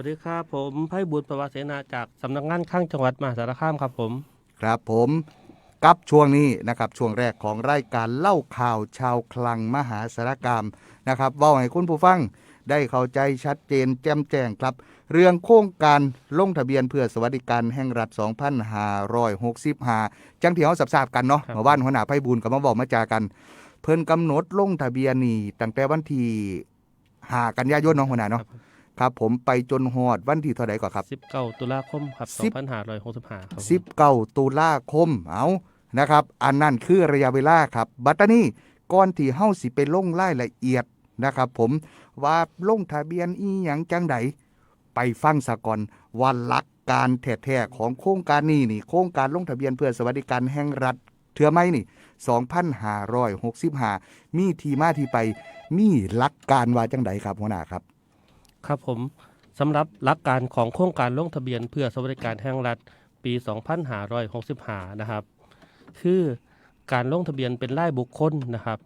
วัสดีครับผมไพบุญประวัติเสนาจากสำนักงานข้างจังหวัดมหาสารคามครับผม ครับผมกับช่วงนี้นะครับช่วงแรกของรายการเล่าข่าวชาวคลังมหาสารคามนะครับเว่าให้คุณผู้ฟังได้เข้าใจชัดเจนแจ่มแจ้งครับ เรื่องโครงการลงทะเบียนเพื่อสวัสดิการแห่งรัฐ 2565จังที่เขาสับๆกันเนาะครับเมื่อวานหัวหน้าไพบูลย์ก็มาบอกมาจากัน เพิ่นกำหนดลงทะเบียนนี่ตั้งแต่วันที่5กันยายนเนาะหัวหน้าเนาะ ครับผมไปจนฮอดวันที่เท่าไหร่ก่อนครับสิบเก้าตุลาคมครับสิสอบงพันห้าร้อยหกสิบห้าครับผมสิบเก้าตุลาคมเอานะครับ อันนั้นคือระยะเวลาครับ บัตรนี้ก่อนที่เฮาสิไปลงรายละเอียดนะครับ ผมว่าลงทะเบียนอีหยังจังใดไปฟังสะก่อนว่าหลักการแท้ๆของโครงการนี้นี่โครงการลงทะเบียนเพื่อสวัสดิการแห่งรัฐเทือไม่นี่ 2565 มีที่มาที่ไปมีหลักการว่าจังใดครับหัวหน้าครับ ครับผมสำหรับหลักการของโครงการลงทะเบียนเพื่อสวัสดิการแห่งรัฐปี 2565 นะครับ คือการลงทะเบียนเป็นรายบุคคลนะครับ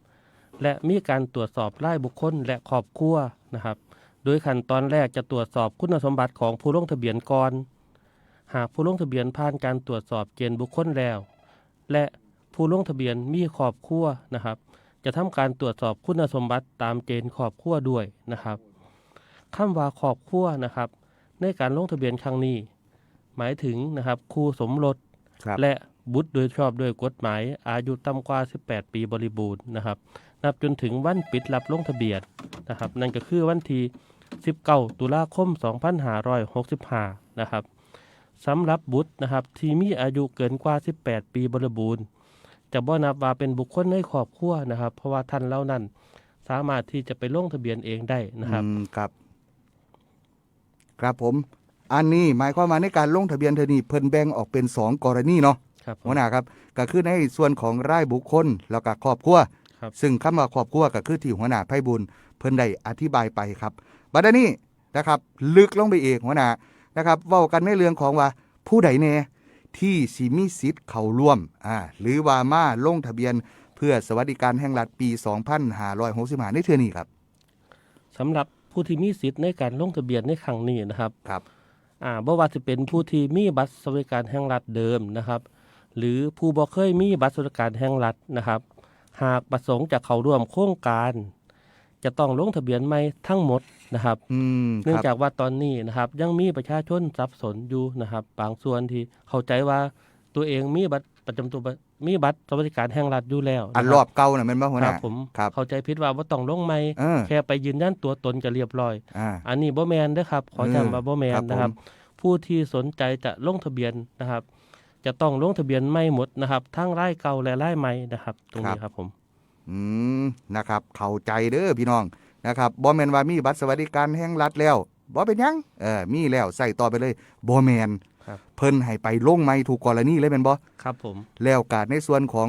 และมีการตรวจสอบรายบุคคลและครอบครัวนะครับ โดยขั้นตอนแรกจะตรวจสอบคุณสมบัติของผู้ลงทะเบียนก่อน หากผู้ลงทะเบียนผ่านการตรวจสอบเกณฑ์บุคคลแล้ว และผู้ลงทะเบียนมีครอบครัวนะครับ จะทำการตรวจสอบคุณสมบัติตามเกณฑ์ครอบครัวด้วยนะครับ คำว่าครอบครัวนะครับ ในการลงทะเบียนครั้งนี้ หมายถึงนะครับคู่สมรสครับและบุตรโดยชอบด้วยกฎหมาย อายุต่ำกว่า 18 ปีบริบูรณ์นะครับ นับจนถึงวันปิดรับลงทะเบียนนะครับ นั่นก็คือวันที่19 ตุลาคม 2565 นะครับสำหรับบุตรนะครับ ที่มีอายุเกินกว่า 18 ปีบริบูรณ์จะบ่นับว่าเป็นบุคคลในครอบครัวนะครับ เพราะว่าท่านเล่านั้นสามารถที่จะไปลงทะเบียนเองได้นะครับอืมครับ ครับผม อันนี้หมายความว่าในการลงทะเบียนเทอนี่เพิ่นแบ่งออกเป็น 2 กรณีเนาะครับผม หัวหน้าครับก็คือในส่วนของรายบุคคลแล้วก็ครอบครัว ครับ ซึ่งคำว่าครอบครัวก็คือที่หัวหน้าไพบุญเพิ่นได้อธิบายไปครับบัดนี้นะครับ ลึกลงไปเอกหัวหน้านะครับเว้ากันในเรื่องของว่าผู้ใดแน่ที่สิมีสิทธิ์เข้าร่วมอ่าหรือว่ามาลงทะเบียนเพื่อสวัสดิการแห่งรัฐปี 2565ในเทื่อนี้ครับ สำหรับ ผู้ที่มีสิทธิ์ในการลงทะเบียนในครั้งนี้นะครับ ครับ อ่าบ่ว่าจะเป็นผู้ที่มีบัตรสวัสดิการแห่งรัฐเดิมนะครับ หรือผู้บ่เคยมีบัตรสวัสดิการแห่งรัฐนะครับ หากประสงค์จะเข้าร่วมโครงการ จะต้องลงทะเบียนใหม่ทั้งหมดนะครับ อืมเนื่องครับจากว่าตอนนี้นะครับ ยังมีประชาชนสับสนอยู่นะครับ บางส่วนที่เข้าใจว่าตัวเองมีบัตรประจำตัวบัตร มีบัตรสวัสดิการแห่งรัฐอยู่แล้วะคอันรอบเก่าน่ะแม่นบ่หัวคหรัน้าบผมครับ เข้าใจผิดว่าบ่ต้องลงใหม่เออ แค่ไปยืนยันตัวตนก็เรียบร้อย อ่า อันนี้บ่แมนนะครับ ขอเออจำว่าบ่แมครันบนะครับผมผู้ที่สนใจจะลงทะเบียนนะครับ จะต้องลงทะเบียนไม่หมดนะครับทั้งรายเก่าและรายใหม่นะครับ ตรงนี้ครับผม อืมนะครับ เข้าใจเด้อพี่น้องนะครับบ่แม่นว่ามีบัตรสวัสดิการแห่งรัฐแล้วบ่เป็นหยังเออมีแล้วใส่ต่อไปเลยบ่แม่นครับ เพิ่นให้ไปลงใหม่ถูกกรณีเลยแม่นบ่ครับผมแล้วกาดในส่วนของ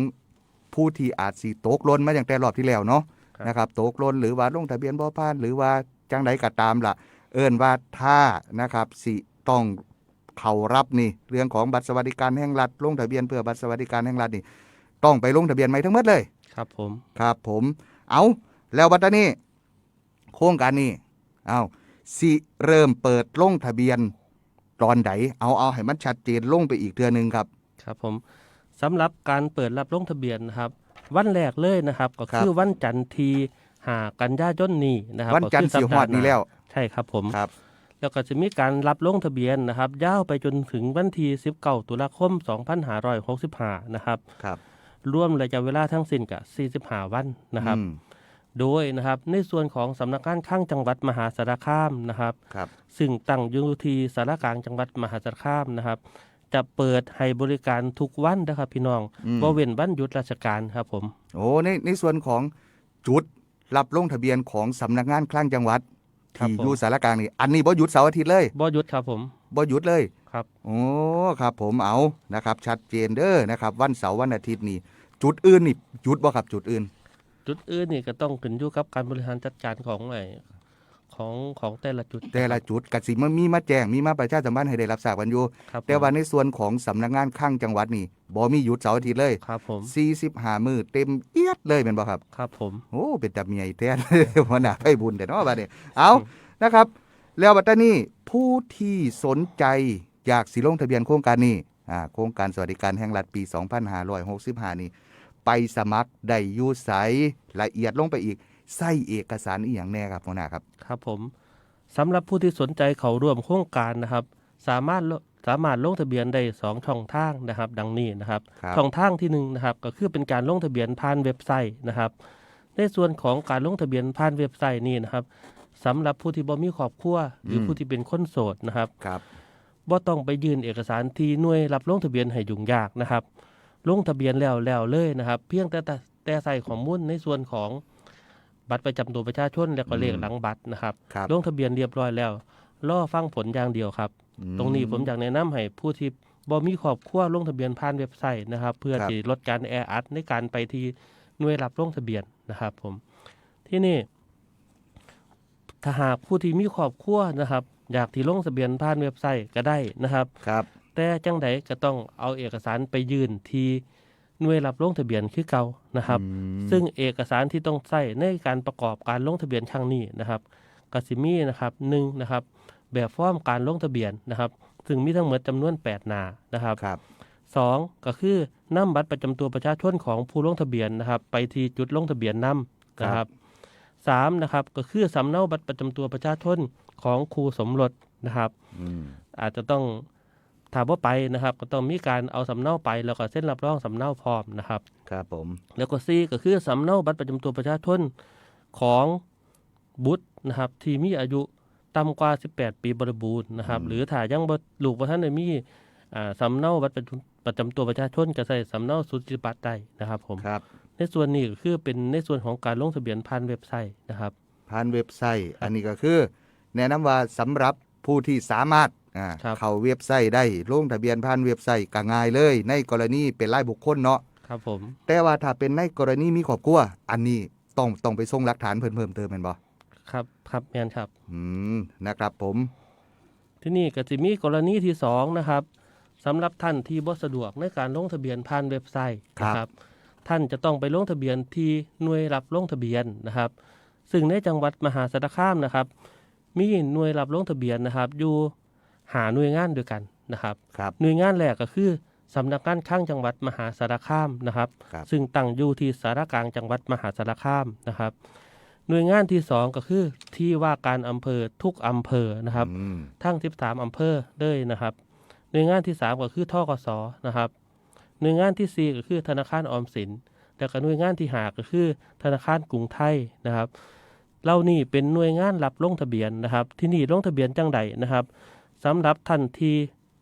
ผู้ที่อาจสิตกหล่นมาอย่างแต่รอบที่แล้วเนาะครับนะครับตกหล่นหรือว่าลงทะเบียนบ่ผ่านหรือว่าจังใดก็ตามล่ะ เอิ้นว่าถ้านะครับสิต้องเข้ารับนี่เรื่องของบัตรสวัสดิการแห่งรัฐลงทะเบียนเพื่อบัตรสวัสดิการแห่งรัฐนี่ต้องไปลงทะเบียนใหม่ทั้งหมดเลย ครับผมครับผม เอาแล้วบัดนี้โครงการนี้เอาสิเริ่มเปิดลงทะเบียน ตอนใดเอาเอาให้มันชัดเจนลงไปอีกเทื่อหนึงครับ ครับผมสำหรับการเปิดรับลงทะเบียนนะครับ วันแรกเลยนะครับ ก็ครับคือวันจันทร์ที่หากันยายนนี้นะครับวันจันทร์ก็สีคืหอดนี้แล้ว ใช่ครับผมครับ แล้วก็จะมีการรับลงทะเบียนนะครับยาวไปจนถึงวันที่19ตุลาคม 2565 นะครับครับรวมระยะเวลาทั้งสิ้นกับ45 วันนะครับอืม โดยนะครับในส่วนของสำนักงานข้างจังหวัดมหาสารคามนะครับครับ ซึ่งตั้งอยู่ที่สารกลางจังหวัดมหาสารคามนะครับ จะเปิดให้บริการทุกวันนะครับพี่น้องอืม บ่เว้นวันหยุดราชการครับผม โอ้ในในส่วนของจุดรับลงทะเบียนของสำนักงานคลังจังหวัดครับที่ผม อยู่สารกลางนี่อันนี้บ่หยุดเสาร์อาทิตย์เลยบ่หยุดครับผมบ่หยุดเลย ครับ โอ้ครับ ผมเอานะครับ ชัดเจนเด้อนะครับ วันเสาร์วันอาทิตย์นี่ จุดอื่นนี่หยุดบ่ครับจุดอื่น จุดอื่นนี่ก็ต้องขึ้นอยู่กับการบริหารจัดการของไอ้ของของแต่ละจุด แต่ละจุดกสิมันมีมาแจ้งมีมาประชาสัมพันธ์ให้ได้รับทราบกันอยู่ครับผมแต่ว่าในส่วนของสำนักงานข้างจังหวัดนี่บ่มีหยุดเสาร์อาทิตย์เลยครับผม45มื้อเต็มเอียดเลยแม่นบ่ครับ ครับผมโอ้เป็นตาเมียอีแท้หัวหน้าไพบุญแต่เนาะบัดนี้เอานะครับ แล้วบัดนี้ผู้ที่สนใจอยากสิลงทะเบียนโครงการนี้อ่าโครงการสวัสดิการแห่งรัฐปี 2565 นี้ ไปสมัครได้อยู่ไสละเอียดลงไปอีกใส่เอกสารอีหยังแน่ครับหัวหน้าครับครับผมสำหรับผู้ที่สนใจเขาร่วมโครงการนะครับ สามารถลสามารถลงทะเบียนได้สองช่องทางนะครับ ดังนี้นะครับครับช่องทางที่หนึ่งนะครับก็คือเป็นการลงทะเบียนผ่านเว็บไซต์นะครับ ในส่วนของการลงทะเบียนผ่านเว็บไซต์นี่นะครับสำหรับผู้ที่บ่มีครอบครัวหรืออมผู้ที่เป็นคนโสดนะครับครับบ่ต้องไปยื่นเอกสารที่หน่วยรับลงทะเบียนให้ยุ่งยากนะครับ ลงทะเบียนแล้วแล้วเลยนะครับ เพียงแต่แต่แต่ใส่ข้อมูลในส่วนของบัตรประจำตัวประชาชนแล้วก็เลขหลังบัตรนะครับครับลงทะเบียนเรียบร้อยแล้วรอฟังผลอย่างเดียวครับอืตรงนี้ผมอยากแนะนำให้ผู้ที่บ่มีครอบครัวลงทะเบียนผ่านเว็บไซต์นะครับ เพื่อครับที่ลดการแออัดในการไปที่หน่วยรับลงทะเบียนนะครับ ผมที่นี่ถ้าหากผู้ที่มีครอบครัวนะครับ อยากที่ลงทะเบียนผ่านเว็บไซต์ก็ได้นะครับครับ แต่จังใดก็ต้องเอาเอกสารไปยื่นที่หน่วยรับลงทะเบียนคือเก่านะครับอืมซึ่งเอกสารที่ต้องใช้ในการประกอบการลงทะเบียนครั้งนี้นะครับกสิมีนะครับหนึ่งนะครับแบบฟอร์มการลงทะเบียนนะครับ ซึ่งมีทั้งหมดจำนวน 8 หน้านะครับครับสองก็คือนำบัตรประจำตัวประชาชนของผู้ลงทะเบียนนะครับ ไปที่จุดลงทะเบียนนำนะครับสามนะครับก็คือสำเนาบัตรประจำตัวประชาชนของครูสมรสนะครับอืมอาจจะต้อง ถามว่าไปนะครับก็ต้องมีการเอาสำเนาไป แล้วก็เส้นรับรองสำเนาพร้อมนะครับ ครับผม แล้วก็ซีก็คือสำเนาบัตรประจำตัวประชาชนของบุตรนะครับ ที่มีอายุต่ำกว่า 18 ปีบริบูรณ์นะครับ หรือถ้ายังบ่ลูกบ่ทันได้มีอ่าสำเนาบัตรประจำประจำตัวประชาชนก็ใส่สำเนาสุจิบัตรได้นะครับผมครับในส่วนนี้ก็คือเป็นในส่วนของการลงทะเบียนผ่านเว็บไซต์นะครับ ผ่านเว็บไซต์ อันนี้ก็คือ แนะนำว่าสำหรับผู้ที่สามารถ อ่าครับ เข้าเว็บไซต์ได้ลงทะเบียนผ่านเว็บไซต์ก็ง่ายเลย ในกรณีเป็นรายบุคคลเนาะครับผม แต่ว่าถ้าเป็นในกรณีมีครอบครัวอันนี้ต้องต้องไปส่งหลักฐานเพิ่มเพิ่มเติมแม่นบ่ครับครับแม่นครับ อืมนะครับผม ที่นี่ก็จะมีกรณีที่สองนะครับสำหรับท่านที่บ่สะดวกในการลงทะเบียนผ่านเว็บไซต์นะครับท่านจะต้องไปลงทะเบียนที่หน่วยรับลงทะเบียนนะครับ ซึ่งในจังหวัดมหาสารคามนะครับ มีหน่วยรับลงทะเบียนนะครับ อยู่ หาหน่วยงานด้วยกันนะครับครับ หน่วยงานแรกก็คือสำนักงานข้างจังหวัดมหาสารคามนะครับ ครับซึ่งตั้งอยู่ที่สารกลางจังหวัดมหาสารคามนะครับ หน่วยงานที่สองก็คือที่ว่าการอำเภอทุกอำเภอนะครับ อืมทั้ง 13 อำเภอเลยนะครับ หน่วยงานที่ 3 ก็คือทกสนะครับ หน่วยงานที่4 ก็คือธนาคารออมสิน แล้วก็หน่วยงานที่หาก็คือ ธนาคารกรุงไทยนะครับเหล่านี้เป็นหน่วยงานรับลงทะเบียนนะครับ ที่นี่ลงทะเบียนจังใดนะครับ สำหรับท่านที่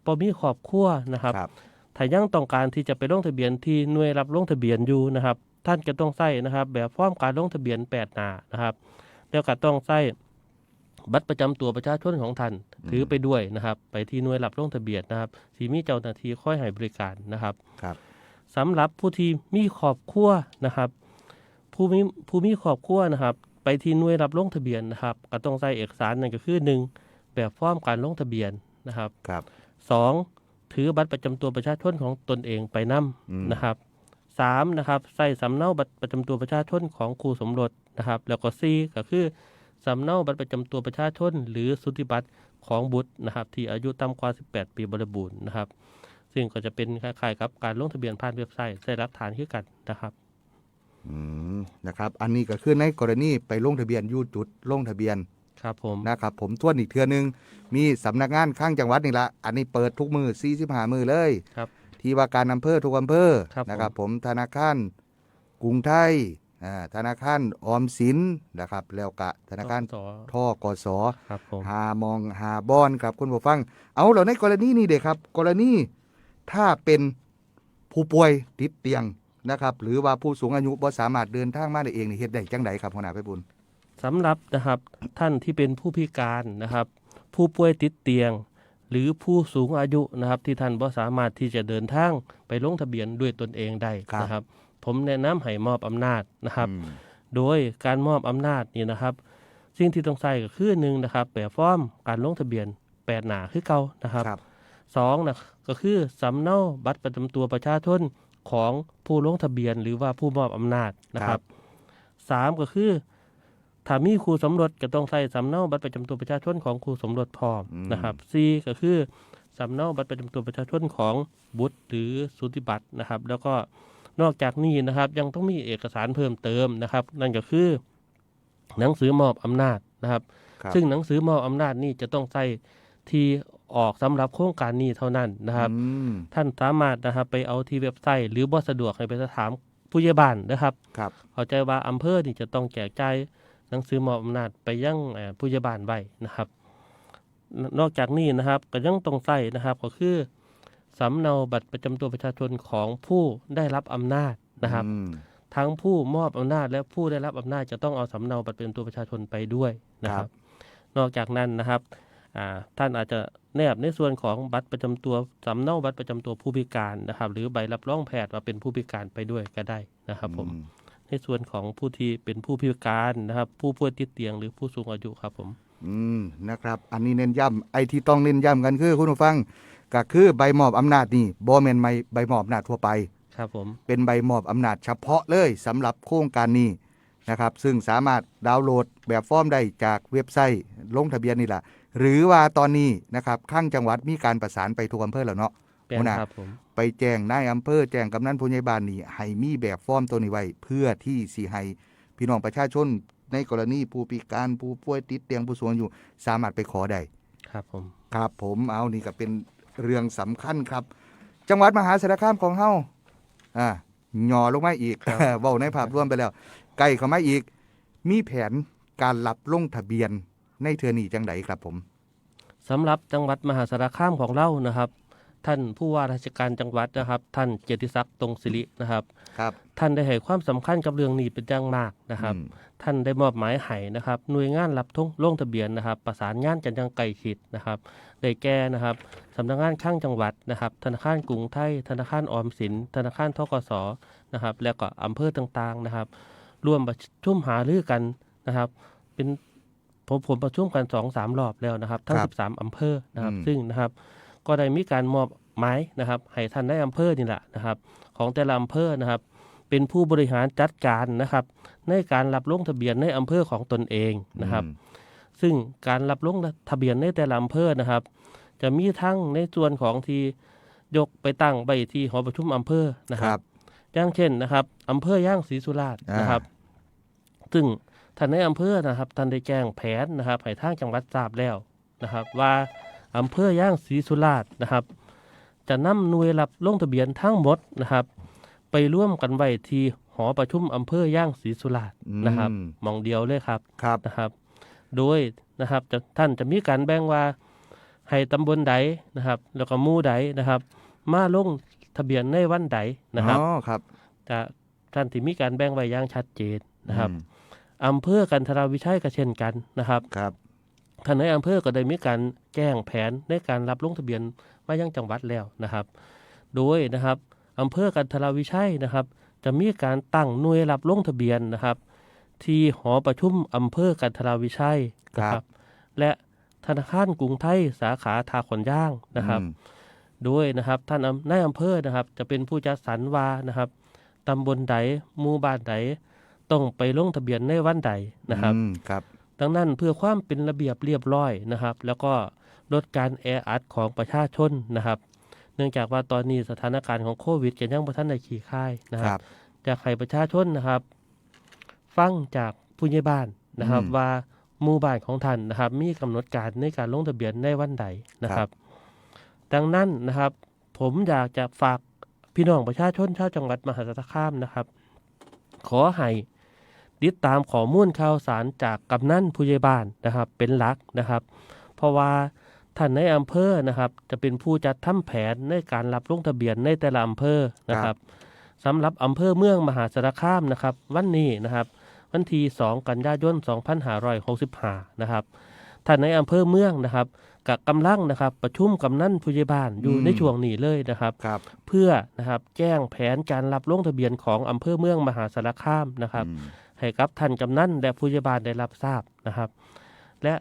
บ่มีครอบครัวนะครับครับ ถ้ายังต้องการที่จะไปลงทะเบียนที่หน่วยรับลงทะเบียนอยู่นะครับ ท่านก็ต้องใส่นะครับ แบบฟอร์มการลงทะเบียน8หน้านะครับ แล้วก็ต้องใส่บัตรประจำตัวประชาชนของท่านถือไปด้วยนะครับ ไปที่หน่วยรับลงทะเบียนนะครับสีมีเจ้าหน้าที่คอยให้บริการนะครับ ครับ สำหรับผู้ที่มีครอบครัวนะครับ ผู้มีผู้มีครอบครัวนะครับ ไปที่หน่วยรับลงทะเบียนนะครับ ก็ต้องใส่เอกสารนั่นก็คือหนึ่ง แบบฟอร์มการลงทะเบียนนะครับครับสองถือบัตรประจำตัวประชาชนของตนเองไปนํอืมนะครับสามนะครับใส่สำเนาบัตรประจำตัวประชาชนของครูสมรสนะครับ แล้วก็สี่ก็คือสำเนาบัตรประจำตัวประชาชน หรือสุติบัตรของบุตรนะครับ ที่อายุต่ำกว่า 18 ปีบริบูรณ์นะครับ ซึ่งก็จะเป็นคล้ายๆกับการลงทะเบียนผ่านเว็บไซต์ใส่รับฐานขึ้นกันนะครับอืมนะครับ อันนี้ก็คือในกรณีไปลงทะเบียนอยู่จุดลงทะเบียน ครับผม นะครับผมทวนอีกเทือหนึง มีสำนักงานข้างจังหวัดนี่ละอันนี้เปิดทุกมือ45มือเลยครับที่ว่าการอำเภอทุกอำเภอครับนะครับ ผมธนาคารกรุงไทยอ่าธนาคารออมสินนะครับแล้วก็ธนาคารสอท่อกสครับผม หามองหาบอนครับคุณผู้ฟัง เอาแล้วในกรณีนี้เด็กครับ กรณีถ้าเป็นผู้ป่วยติดเตียงนะครับ หรือว่าผู้สูงอายุบ่สามารถเดินทางมาได้เองนี่เฮ็ดได้จังไดครับหัวหน้าไปบุญ สำหรับนะครับท่านที่เป็นผู้พิการนะครับ ผู้ป่วยติดเตียง หรือผู้สูงอายุนะครับ ที่ท่านบ่สามารถที่จะเดินทางไปลงทะเบียนด้วยตนเองได้นะครับ ผมแนะนำให้มอบอำนาจนะครับอืมโดยการมอบอำนาจนี่นะครับ สิ่งที่ต้องใส่ก็คือหนึ่งนะครับแบบฟอร์มการลงทะเบียนแปดหนาคือเก่านะครับครับสองนะก็คือสำเนาบัตรประจำตัวประชาชนของผู้ลงทะเบียนหรือว่าผู้มอบอำนาจนะครับสามก็คือ ถ้ามีคู่สมรสก็ต้องใส่สำเนาบัตรประจำตัวประชาชนของคู่สมรสพร้อมอืมนะครับ C ก็คือสำเนาบัตรประจำตัวประชาชนของบุตรหรือสุติบัตรนะครับ แล้วก็นอกจากนี้นะครับยังต้องมีเอกสารเพิ่มเติมนะครับ นั่นก็คือ หนังสือมอบอำนาจนะครับครับซึ่งหนังสือมอบอำนาจนี่จะต้องใส่ที่ออกสำหรับโครงการนี้เท่านั้นนะครับอืมท่านสามารถนะครับไปเอาที่เว็บไซต์ หรือบ่สะดวกให้ไปถามผู้ใหญ่บ้านนะครับครับเข้าใจว่าอำเภอนี่จะต้องแจกจ่าย หนังสือมอบอำนาจไปยังเอ่อผู้ใหญ่บ้านไว้นะครับนนอกจากนี้นะครับก็ยังต้องใส่นะครับก็คือสำเนาบัตรประจำตัวประชาชนของผู้ได้รับอำนาจนะครับอืมทั้งผู้มอบอำนาจ และผู้ได้รับอำนาจจะต้องเอาสำเนาบัตรประจำตัวประชาชนไปด้วยนะครับ นอกจากนั้นนะครับอ่าท่านอาจจะแนบในส่วนของบัตรประจำตัวสำเนาบัตรประจำตัวผู้พิการนะครับ หรือใบรับรองแพทย์ว่าเป็นผู้พิการไปด้วยก็ได้นะครับผมอื ในส่วนของผู้ที่เป็นผู้พิการนะครับ ผู้ป่วยติดเตียงหรือผู้สูงอายุครับผมอืมนะครับ อันนี้เน้นย้ำไอ้ที่ต้องเน้นย้ำกันคือคุณผู้ฟังก็คือใบมอบอำนาจนี่บ่แม่นใบใบมอบอำนาจทั่วไปครับผมเป็นใบมอบอำนาจเฉพาะเลยสำหรับโครงการนี้นะครับ ซึ่งสามารถดาวน์โหลดแบบฟอร์มได้จากเว็บไซต์ลงทะเบียนนี่แหละหรือว่าตอนนี้นะครับข้างจังหวัดมีการประสานไปทุกอำเภอแล้วเนาะเป็น หัวหน้าครับผมไปแจ้งนายอำเภอแจ้งกำนันผู้ใหญ่บ้านนี่ให้มีแบบฟอร์มตัวนี้ไว้เพื่อที่สิให้พี่น้องประชาชนในกรณีผู้พิการผู้ป่วยติดเตียงผู้สูงอายุสามารถไปขอได้ครับผมครับผมเอานี่ก็เป็นเรื่องสำคัญครับ จังหวัดมหาสารคามของเฮาอ่าหย่อลงมาอีกเว้าในภาพรวมไปแล้วใกล้เข้ามาอีก มีแผนการรับลงทะเบียนในเทือนี้จังไดครับผมสำหรับจังหวัดมหาสารคามของเรานะครับ ท่านผู้ว่าราชการจังหวัดนะครับ ท่านเกียรติศักดิ์ตรงศิรินะครับ ครับ ท่านได้ให้ความสำคัญกับเรื่องนี้เป็นอย่างมากนะครับอืมท่านได้มอบหมายให้นะครับ หน่วยงานรับทงลงทะเบียนนะครับ ประสานงานกันอยังไกลชิดนะครับได้แก่นะครับสำนักงานข้างจังหวัดนะครับ ธนาคารกรุงไทย ธนาคารออมสิน ธนาคารทกสนะครับ แล้วก็อำเภอต่างๆนะครับร่วมประชุมหารือกันนะครับ เป็นผมผมประชุมกันสองสามรอบแล้วนะครับ ทั้งครับ13อำเภอนะครับอืมซึ่งนะครับ ก็ได้มีการมอบหมายนะครับให้ท่านได้อำเภอนี่แหละนะครับ ของแต่ละอำเภอนะครับ เป็นผู้บริหารจัดการนะครับ ในการรับลงทะเบียนในอำเภอของตนเองนะครับอืมซึ่งการรับลงทะเบียนในแต่ละอำเภอนะครับ จะมีทั้งในส่วนของที่ยกไปตั้งใบที่หอประชุมอำเภอนะคครัรับบอย่างเช่นนะครับอำเภอย่างศรีสุราษฎร์อ่านนะครับ ซึ่งท่านในอำเภอนะครับท่านได้แจ้งแผนนะครับให้ทางจังหวัดทราบแล้วนะครับ ว่า อำเภอย่างศรีสุราษฎร์นะครับ จะนำหน่วยรับลงทะเบียนทั้งหมดนะครับ ไปร่วมกันไว้ที่หอประชุมอำเภอย่างศรีสุราษฎร์นะครับอืมหมองเดียวเลยครับครับนะครับ โดยนะครับจะท่านจะมีการแบ่งว่าให้ตำบลใดนะครับ แล้วก็หมู่ใดนะครับ มาลงทะเบียนในวันใดนะครับอ๋อครับจะท่านที่มีการแบ่งไว้อย่างชัดเจนนะครับอืมอำเภอกันทราวิชัยก็เช่นกันนะครับครับ ท่านในอำเภอก็ได้มีการแจ้งแผนในการรับลงทะเบียนมายังจังหวัดแล้วนะครับ โดยนะครับอำเภอกันทราวิชัยนะครับ จะมีการตั้งหน่วยรับลงทะเบียนนะครับ ที่หอประชุมอำเภอกันทราวิชัยนะคครัรับบและธนาคารกรุงไทยสาขาทาขนย่างนะครับอืม Mm. โดยนะครับท่านอำนายอำเภอนะครับ จะเป็นผู้จัดสรรวานะครับตำบลใดหมู่บ้านใดต้องไปลงทะเบียนในวันใดนะครับอืมครับ ดังนั้นเพื่อความเป็นระเบียบเรียบร้อยนะครับ แล้วก็ลดการแออัดของประชาชนนะครับ เนื่องจากว่าตอนนี้สถานการณ์ของโควิดก็ยังบ่ทันได้ขี่ค่ายนะคครัรับบจากให้ประชาชนนะครับ ฟังจากผู้ใหญ่บ้านนะครับอืมว่าหมู่บ้านของท่านนะครับ มีกำหนดการในการลงทะเบียนในวันใดนะครับ ดังนั้นนะครับ ผมอยากจะฝากพี่น้องประชาชนชาวจังหวัดมหาสารคามนะครับ ขอให้ ติดตามข้อมูลข่าวสารจากกำนันผู้ใหญ่บ้านนะครับ เป็นหลักนะครับ เพราะว่าท่านในอำเภอนะครับ จะเป็นผู้จัดทำแผนในการรับลงทะเบียนในแต่ละอำเภอนะครับสำหรับอำเภอเมืองมหาสารคามนะครับ วันนี้นะครับ วันที่ 2 กันยายน 2565 นะครับท่านในอำเภอเมืองนะครับกับกำลังนะครับประชุมกำนันผู้ใหญ่บ้านอยู่อืมในช่วงนี้เลยนะครับครับเพื่อนะครับแจ้งแผนการรับลงทะเบียนของอำเภอเมืองมหาสารคามนะครับอืม ให้กับท่านกำนันและผู้ใหญ่บ้านได้รับทราบนะครับ และ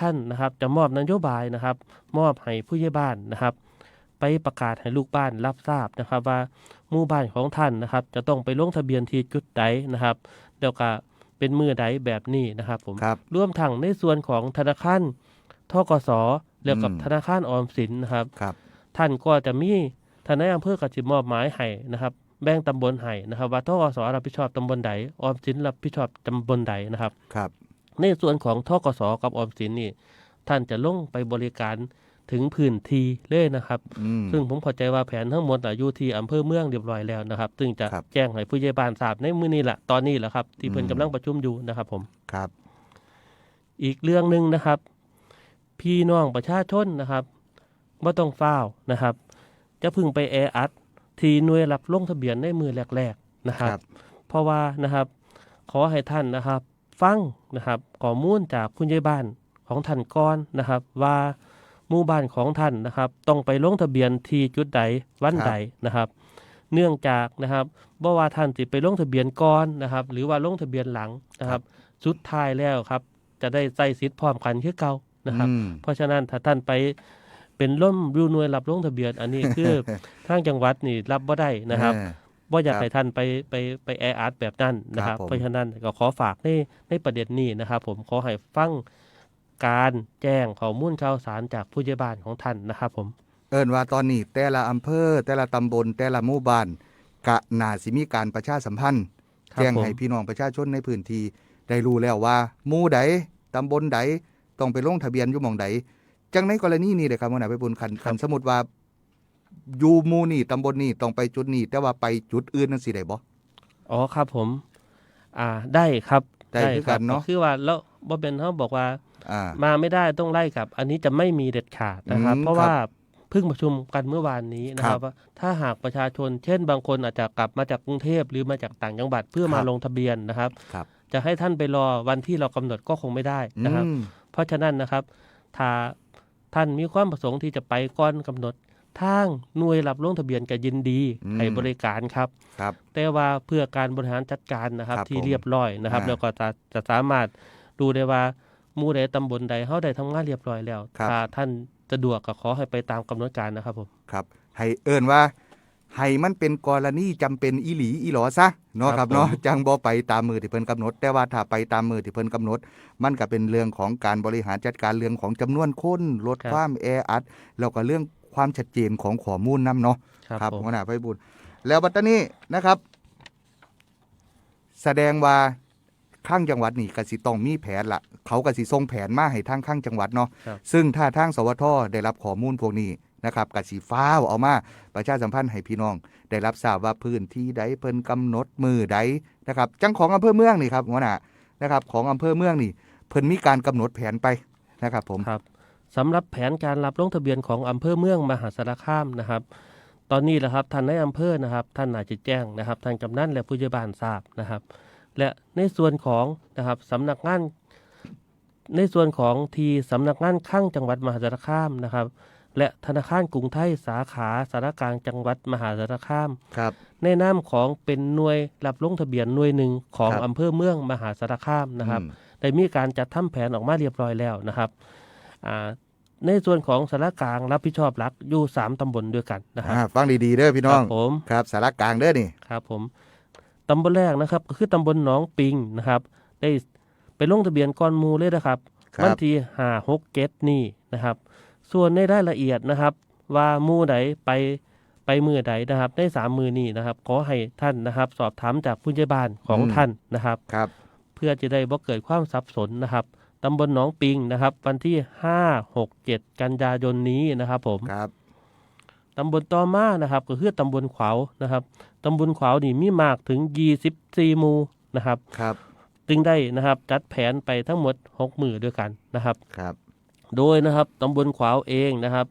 ท่านนะครับจะมอบนโยบายนะครับ มอบให้ผู้ใหญ่บ้านนะครับ ไปประกาศให้ลูกบ้านรับทราบนะครับ ว่าหมู่บ้านของท่านนะครับ จะต้องไปลงทะเบียนที่จุดใดนะครับแล้วก็เป็นมือใดแบบนี้นะครับผมครับรวมทั้งในส่วนของธนาคารทกสแล้วกับอืม ธนาคารออมสินนะครับ ครับ ท่านก็จะมีท่านนายอำเภอกับจิมอบหมายให้นะครับ แบ่งตำบลให้นะครับ ว่าทกสรับผิดชอบตำบลใดออมสินรับผิดชอบตำบลใดนะครับ ครับ ในส่วนของทกสกับออมสินนี่ ท่านจะลงไปบริการถึงพื้นที่เลยนะครับอืมซึ่งผมเข้าใจว่าแผนทั้งหมดน่ะอยู่ที่อำเภอเมืองเรียบร้อยแล้วนะครับ ซึ่งจะครับแจ้งให้ผู้ใหญ่บ้านทราบในมื้อนี้แหละตอนนี้แหละครับ ที่เพิ่นอืมกำลังประชุมอยู่นะครับผมครับ อีกเรื่องหนึ่งนะครับ พี่น้องประชาชนนะครับว่าต้องเฝ้าวนะครับ จะพึ่งไปแออัด ทีหน่วยรับลงทะเบียนในมือแรกๆนะครับครับ เพราะว่านะครับขอให้ท่านนะครับ ฟังนะครับข้อมูลจากผู้ใหญ่บ้านของท่านก่อนนะครับ ว่าหมู่บ้านของท่านนะครับ ต้องไปลงทะเบียนที่จุดใดวันครับใดนะครับ เนื่องจากนะครับบ่ว่าท่านสิไปลงทะเบียนก่อนนะครับ หรือว่าลงทะเบียนหลังนะครับสุดท้ายแล้วครับ จะได้ใส่สิทธิ์พร้อมกันคือเก่านะครับอืมเพราะฉะนั้นถ้าท่านไป เป็นร่มรูหน่วยรับลงทะเบียน อันนี้คือทางจังหวัดนี่รับบ่ได้นะครับเออว่าอยากครับให้ท่านไปไปไปแออัดแบบนั้นนะคครัรับบผมเพราะฉะนั้นก็ขอฝากในในประเด็นนี้นะครับ ผมขอให้ฟังการแจ้งข้อมูลข่าวสารจากผู้ใหญ่บ้านของท่านนะครับ ผม เอิ้นว่าตอนนี้แต่ละอำเภอ แต่ละตำบล แต่ละหมู่บ้านกะน่าสิมีการประชาสัมพันธ์ครับแจ้งผมให้พี่น้องประชาชนในพื้นที่ได้รู้แล้วว่าหมู่ใดตำบลใดต้องไปลงทะเบียนอยู่หม่องใด จังในกรณีนี้เลยครับหัวหน้าไปบุญคันคันสมมุติว่าอยู่หมู่นี่ตำบลนี่ต้องไปจุดนี้แต่ว่าไปจุดอื่นนั่นสิได้บ่อ๋อครับผม อ่าได้ครับได้คือครักันเนาะคือว่าแล้วบ่เป็นเขาบอกว่าอ่า มาไม่ได้ต้องไล่กลับ อันนี้จะไม่มีเด็ดขาดนะครับ อืมเพราะว่าเพิ่งประชุมกันเมื่อวานนี้นะคครัรับบว่าถ้าหากประชาชน เช่นบางคนอาจจะกลับมาจากกรุงเทพหรือมาจากต่างจังหวัดเพื่อมาครับ ลงทะเบียนนะครับ ครับจะให้ท่านไปรอวันที่เรากำหนดก็คงไม่ได้นะครับ อืม เพราะฉะนั้นนะครับถ้า ท่านมีความประสงค์ที่จะไปก่อนกำหนดทางหน่วยรับลงทะเบียนก็ยินดีอืม ให้บริการครับ ครับ แต่ว่าเพื่อการบริหารจัดการนะครับครับที่ผมเรียบร้อยนะครับ อ่าแล้วก็จะจะสามารถดูได้ว่าหมู่ใดตำบลใดเฮาได้ทำงานเรียบร้อยแล้วครับ ถ้าท่านสะดวกก็ขอให้ไปตามกำหนดการนะครับผม ครับ ให้เอิ้นว่า ให้มันเป็นกรณีจำเป็นอีหลีอีหลอซะเนาะคครัรับบเนาะผมจังบ่ไปตามมือที่เพิ่นกำหนด แต่ว่าถ้าไปตามมือที่เพิ่นกำหนด มันก็เป็นเรื่องของการบริหารจัดการเรื่องของจำนวนคนลดความแออัดแล้วก็เรื่องความชัดเจนของข้อมูลนํเนาะครับผมหัวหน้าไพบุญแล้วบัดนี้นะครับ แสดงว่าข้างจังหวัดนี่ก็สิต้องมีแผนละเขาก็สิส่งแผนมาให้ทางข้างจังหวัดเนาะครับซึ่งถ้าทางสวทได้รับข้อมูลพวกนี้ นะครับกสิฟ้าเอามาประชาสัมพันธ์ให้พี่น้อง ได้รับทราบว่าพื้นที่ใดเพิ่นกำหนดมือใดนะครับจังของอำเภอเมืองนี่ครับหัวหน้านะครับของอำเภอเมืองนี่เพิ่นมีการกำหนดแผนไปนะครับผมครับสำหรับแผนการรับลงทะเบียนของอำเภอเมืองมหาสารคามนะครับ ตอนนี้แหละครับท่านในอำเภอนะครับ ท่านอาจจะแจ้งนะครับท่านกำนันและผู้ใหญ่บ้านทราบนะครับ และในส่วนของนะครับสำนักงานในส่วนของทีสำนักงานข้างจังหวัดมหาสารคามนะครับ และธนาคารกรุงไทยสาขาสารกลางจังหวัดมหาสารคามครับในนามของเป็นหน่วยรับลงทะเบียนหน่วยหนึ่งของครับอำเภอเมืองมหาสารคามนะครับอืมได้มีการจัดทำแผนออกมาเรียบร้อยแล้วนะครับอ่าในส่วนของสารกลางรับผิดชอบหลักอยู่3ตำบลด้วยกันนะครับอ่าฟังดีๆเด้อพี่น้องครับผมครับสารกลางเด้อนี่ครับผมตำบลแรกนะครับก็คือตำบลหนองปิงนะครับ ได้ไปลงทะเบียนก้อนหมูเลยนะครับครับวันที่ห้าหกเกตนี่นะครับ ส่วนในรายละเอียดนะครับ ว่าหมู่ใดไปไปมือใดนะครับในสามมือนี้นะครับขอให้ท่านนะครับ สอบถามจากผู้ใหญ่บ้านของท่านนะครับครับ เพื่อจะได้บ่เกิดความสับสนนะครับตำบลหนองปิงนะครับ วันที่5 6 7กันยายนนี้นะครับ ผมครับตำบลต่อมานะครับ ก็คือตำบลขวาวนะครับตำบลขวาวนี่มีมากถึง24หมู่นะครับครับ จึงได้นะครับจัดแผนไปทั้งหมด6มือด้วยกันนะครับครับ โดยนะครับตำบลขวาวเองนะครับ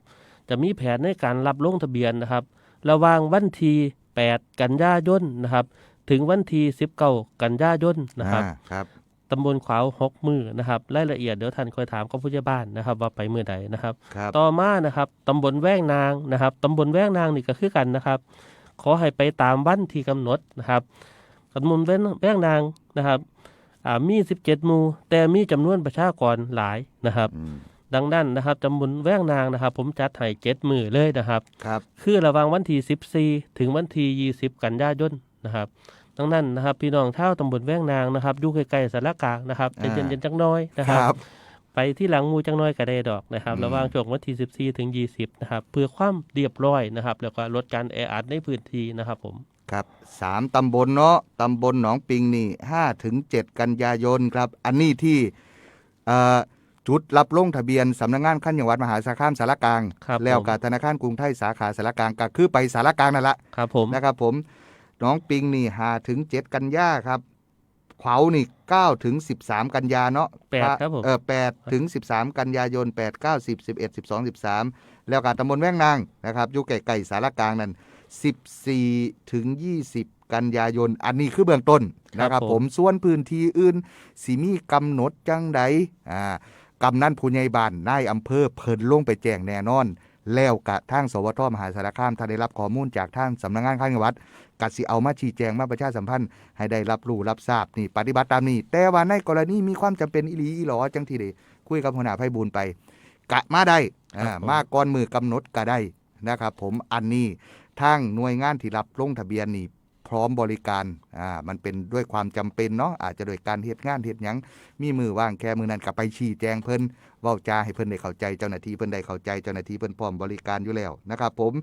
จะมีแผนในการรับลงทะเบียนนะครับ ระหว่างวันที่8กันยายนนะครับ ถึงวันที่19กันยายนนะครับอ่าครับตำบลขวาวหกมือนะครับรายละเอียดเดี๋ยวท่านคอยถามกับผู้ใหญ่บ้านนะครับ ว่าไปมือใดนะครับครับต่อมานะครับตำบลแว้งนางนะครับตำบลแว้งนางนี่ก็คือกันนะครับ ขอให้ไปตามวันที่กำหนดนะครับตำบลแว้งแว้งนางนะครับอ่ามี 17 หมู่แต่มีจำนวนประชากรหลายนะครับอืม ดังนั้นนะครับตำบลแว้งนางนะครับ ผมจัดให้เจ็ดมือเลยนะครับ ครับ คือระหว่างวันที่14ถึงวันที่20กันยายนนะครับดังนั้นนะครับ พี่น้องเท่าตำบลแว้งนางนะครับอยู่ใกล้ๆสารกลางนะครับใจเย็นๆจังน้อยนะคครับรับ ไปที่หลังหมูจังน้อยก็ได้ดอกนะครับอืมระหว่างช่วงวันที่14ถึง 20นะครับเพื่อความเรียบร้อยนะครับแล้วก็ลดการแออัดในพื้นที่นะครับผมครับสามตำบลเนาะตำบลหนองปิงนี่ห้าถึงเจ็ดกันยายนครับ อันนี้ที่เอ่อ จุดรับลงทะเบียนสำนักงานขั้นจังหวัดมหาสารคามสารกลาง ครับแล้วผมกับธนาคารกรุงไทยสาขาสารกลางก็คือไปสารกลางนั่นแหละครับผมนะครับผมหน้องปิงนี่หาถึงเจ็ดกันยาครับขวาวนี่เก้าถึงสิบสามกันยาเนาะแปดครับผม เออแปดถึงสิบสามกันยายนแปดเก้าสิบสิบเอ็ดสิบสองสิบสามแล้วการตำบลแว่งนางนะครับอยู่ไก่ไก่สารกลางนั่นสิบสี่ถึงยี่สิบกันยายน อันนี้คือเบื้องต้นนะครับผมส่วนพื้นที่อื่นสิมีกำหนดจังใดอ่า กำนันผู้ใหญ่บ้านนายอำเภอเพิ่นลงไปแจ้งแน่นอน แล้วกะทางสวทมหาสารคามถ้าได้รับข้อมูลจากทางสำนักงานข้างจังหวัดกัสิเอามาชี้แจงมาประชาสัมพันธ์ให้ได้รับรู้รับทราบนี่ปฏิบัติตามนี้ แต่ว่าในกรณีมีความจำเป็นอีหลีอีหลอจังที่ได้คุยกับหัวหน้าไพบูลย์ไป กะมาได้อ่าครับผมมาก่อนมือกำหนดก็ได้นะครับ ผมอันนี้ทางหน่วยงานที่รับลงทะเบียนนี่ พร้อมบริการอ่ามันเป็นด้วยความจำเป็นเนาะอาจจะโดยการเฮ็ดงานเฮ็ดหยังมีมือว่างแค่มือนั้นก็ไปชี้แจงเพิ่นเว้าจาให้เพิ่นได้เข้าใจเจ้าหน้าที่เพิ่นได้เข้าใจเจ้าหน้าที่เพิ่นพร้อมบริการอยู่แล้วนะครับผม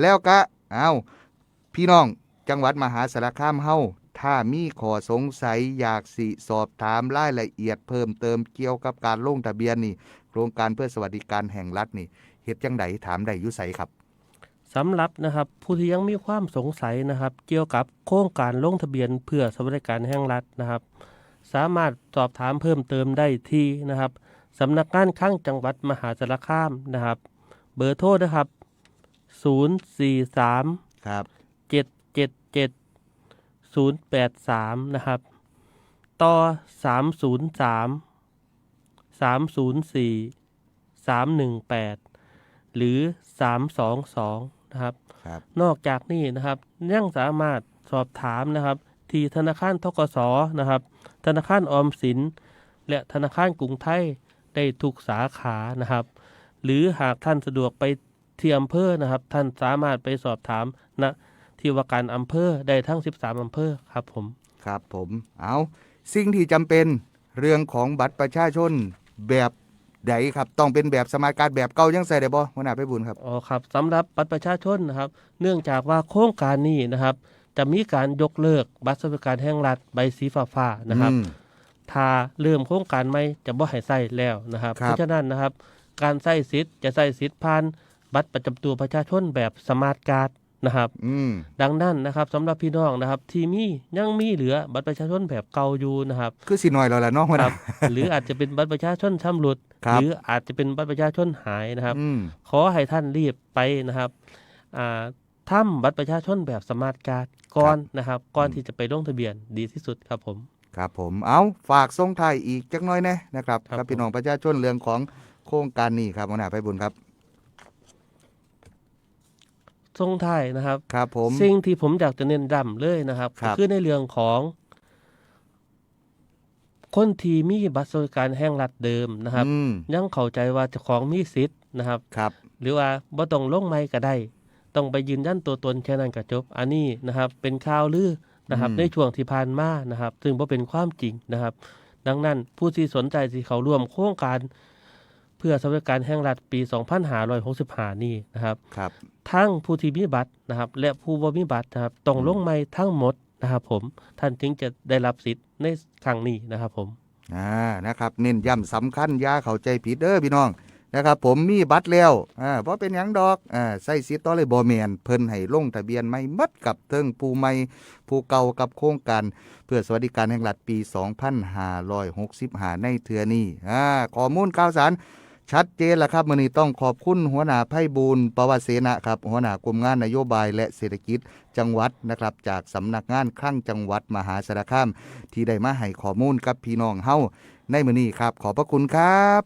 แล้วก็เอาพี่น้องจังหวัดมหาสารคามเฮาถ้ามีข้อสงสัยอยากสิสอบถามรายละเอียดเพิ่มเติมเกี่ยวกับการลงทะเบียนนี่โครงการเพื่อสวัสดิการแห่งรัฐนี่เฮ็ดจังไดถามได้อยู่ไสครับ สำหรับนะครับผู้ที่ยังมีความสงสัยนะครับ เกี่ยวกับโครงการลงทะเบียนเพื่อสวัสดิการแห่งรัฐนะครับ สามารถสอบถามเพิ่มเติมได้ที่นะครับสำนักงานข้างจังหวัดมหาสารคามนะครับ เบอร์โทรนะครับ 043ครับ777 083 นะครับ ต่อ 303 304 318 หรือ 322 นะครับครับ นอกจากนี้นะครับยังสามารถสอบถามนะครับ ที่ธนาคารทกสนะครับ ธนาคารออมสิน และธนาคารกรุงไทยได้ทุกสาขานะครับ หรือหากท่านสะดวกไปที่อำเภอนะครับ ท่านสามารถไปสอบถามณที่ว่าการอำเภอได้ทั้ง 13 อำเภอครับผมครับผมเอาสิ่งที่จำเป็นเรื่องของบัตรประชาชนแบบ ใดครับต้องเป็นแบบสมาร์ทการ์ดแบบเก่ายังใส่ได้บ่หัวหน้าไพบูลย์ครับอ๋อครับสำหรับบัตรประชาชนนะครับ เนื่องจากว่าโครงการนี้นะครับ จะมีการยกเลิกบัตรสวัสดิการแห่งรัฐใบสีฟ้าๆนะครับ อืม ถ้าเริ่มโครงการใหม่จะบ่ให้ใส่แล้วนะครับ ครับ เพราะฉะนั้นนะครับ การใส่สิทธิ์จะใส่สิทธิ์ผ่านบัตรประจำตัวประชาชนแบบสมาร์ทการ์ด นะครับอืมดังนั้นนะครับสำหรับพี่น้องนะครับ ที่มียังมีเหลือบัตรประชาชนแบบเก่าอยู่นะครับ คือสิน้อยแล้วล่ะเนาะหัวหคน้ารับ หรืออาจจะเป็นบัตรประชาชนชำรุดครับหรืออาจจะเป็นบัตรประชาชนหายนะครับอืมขอให้ท่านรีบไปนะครับอ่าทำบัตรประชาชนแบบสมาร์ทการ์ดก่อนนะครับก่อนที่จะไปลงทะเบียนดีที่สุดครับผม ครับผมเอาฝากส่งท้ายอีกจักหน้อยแนะนะครับครับกับพี่ผมน้องประชาชนเรื่องของโครงการนี้ครับหัวหน้าไพบุญครับ ทรงท้ายนะครับครับผม สิ่งที่ผมอยากจะเน้นย้ำเลยนะครับครับก็คือในเรื่องของ คนที่มีบัตรสวัสดิการแห่งรัฐเดิมนะครับ อืมยังเข้าใจว่าเจ้าของมีสิทธิ์นะครับ ครับ หรือว่าบ่ต้องลงไม้ก็ได้ ต้องไปยืนยันตัวตนแค่นั้นก็จบ อันนี้นะครับ เป็นข่าวลือนะครับ อืม ในช่วงที่ผ่านมานะครับ ซึ่งบ่เป็นความจริงนะครับ ดังนั้นผู้ที่สนใจที่เขาร่วมโครงการ เพื่อสวัสดิการแห่งรัฐปี 2565 นี้นะครับครับทั้งผู้ที่มีบัตรนะครับ และผู้บ่มีบัตรนะครับต้องลงไม้ทั้งหมดนะครับผมท่านจึงจะได้รับสิทธิ์ในครั้งนี้นะครับผมอ่านะครับเน้นย้ำสำคัญอย่าเข้าใจผิดเด้อพี่น้องนะครับผมมีบัตรแล้วอ่าเพราะเป็นหยังดอกอ่าใส่สิทธิ์ต่อเลยบ่แมนเพิ่นให้ลงทะเบียนใหม่หมัดกับเทิงผู้ใหม่ผู้เก่ากับโครงการ เพื่อสวัสดิการแห่งรัฐปี 2565 ในเทือนี้อ่าข้อมูลข่าวสาร ชัดเจนแล้วครับมือนี้ต้องขอบคุณหัวหน้าไพบูลย์ประวัติเสนะครับ หัวหน้ากรมงานนโยบายและเศรษฐกิจจังหวัดนะครับ จากสำนักงานคลังจังหวัดมหาสารคามที่ได้มาให้ข้อมูลกับพี่น้องเฮาในมือนี้ครับ ขอบพระคุณครับ